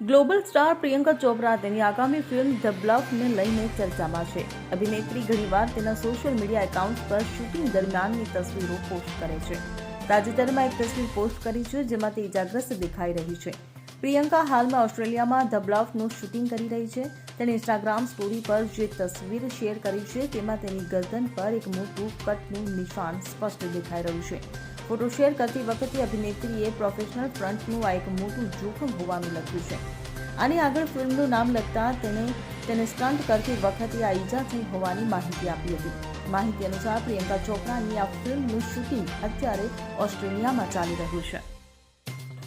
Global star Priyanka Chopra તેની આગામી film the બ્લફને લઈને ચર્ચામાં છે. અભિનેત્રી ઘણીવાર તેના સોશિયલ મીડિયા એકાઉન્ટ પર શૂટિંગ દરમિયાનની તસવીરો પોસ્ટ કરે છે. તાજેતરમાં એક તસવીર પોસ્ટ કરી છે જેમાં તે ઇજાગ્રસ્ત દેખાઈ રહી છે. પ્રિયંકા હાલમાં ઓસ્ટ્રેલિયામાં ધ બ્લફનું શૂટિંગ કરી રહી છે. તેણે ઇન્સ્ટાગ્રામ સ્ટોરી પર જે તસવીર શેર કરી છે, તેમાં તેની ગરદન પર એક મોટું કટનું નિશાન સ્પષ્ટ દેખાઈ રહ્યું છે. ફોટો શેર કરતી વખતે અભિનેત્રીએ પ્રોફેશનલ ફ્રન્ટનું આ એક મોટું જોખમ હોવાનું લખ્યું છે. આની આગળ ફિલ્મનું નામ લખતા તેને તેને સ્ટન્ટ કરતી વખતે આ ઈજા થઈ હોવાની માહિતી આપી હતી. માહિતી અનુસાર પ્રિયંકા ચોપરાની આ ફિલ્મનું શૂટિંગ અત્યારે ઓસ્ટ્રેલિયામાં ચાલી રહ્યું છે.